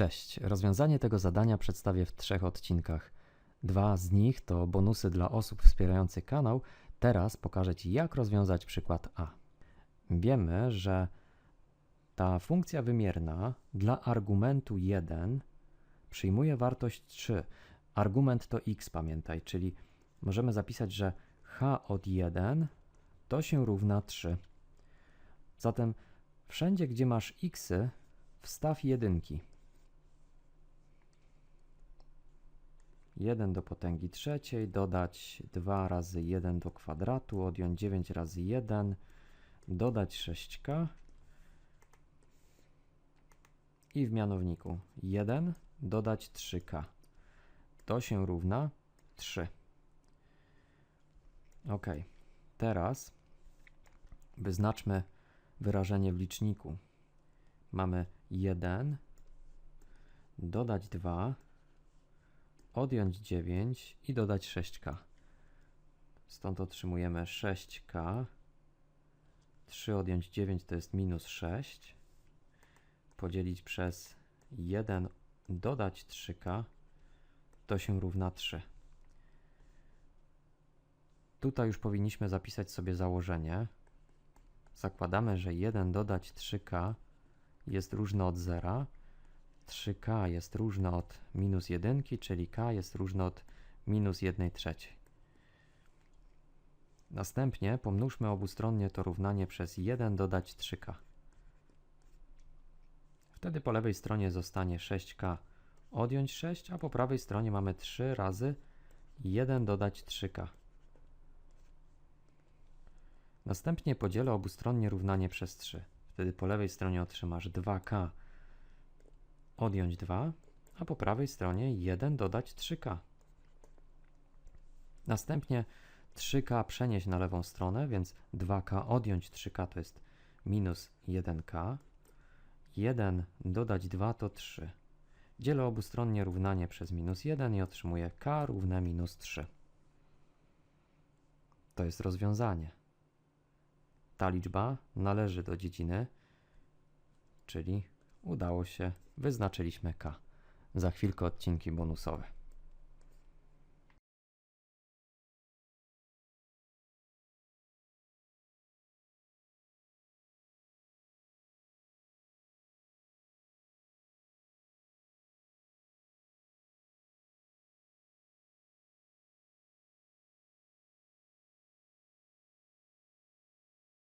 Cześć. Rozwiązanie tego zadania przedstawię w trzech odcinkach. Dwa z nich to bonusy dla osób wspierających kanał. Teraz pokażę Ci, jak rozwiązać przykład A. Wiemy, że ta funkcja wymierna dla argumentu 1 przyjmuje wartość 3. Argument to x, pamiętaj, czyli możemy zapisać, że h od 1 to się równa 3. Zatem wszędzie, gdzie masz xy, wstaw jedynki. 1 do potęgi trzeciej, dodać 2 razy 1 do kwadratu, odjąć 9 razy 1, dodać 6k i w mianowniku 1 dodać 3k. To się równa 3. Ok, teraz wyznaczmy wyrażenie w liczniku. Mamy 1 dodać 2 odjąć 9 i dodać 6k. Stąd otrzymujemy 6k. 3 odjąć 9 to jest minus 6. Podzielić przez 1 dodać 3k to się równa 3. Tutaj już powinniśmy zapisać sobie założenie. Zakładamy, że 1 dodać 3k jest różne od 0. 3k jest różne od minus 1, czyli k jest różne od minus 1 trzeciej. Następnie pomnóżmy obustronnie to równanie przez 1 dodać 3k. Wtedy po lewej stronie zostanie 6k odjąć 6, a po prawej stronie mamy 3 razy 1 dodać 3k. Następnie podzielę obustronnie równanie przez 3. Wtedy po lewej stronie otrzymasz 2k odjąć 2, a po prawej stronie 1 dodać 3k. Następnie 3k przenieść na lewą stronę, więc 2k odjąć 3k to jest minus 1k. 1 dodać 2 to 3. Dzielę obustronnie równanie przez minus 1 i otrzymuję k równe minus 3. To jest rozwiązanie. Ta liczba należy do dziedziny, czyli udało się, wyznaczyliśmy k. Za chwilkę odcinki bonusowe.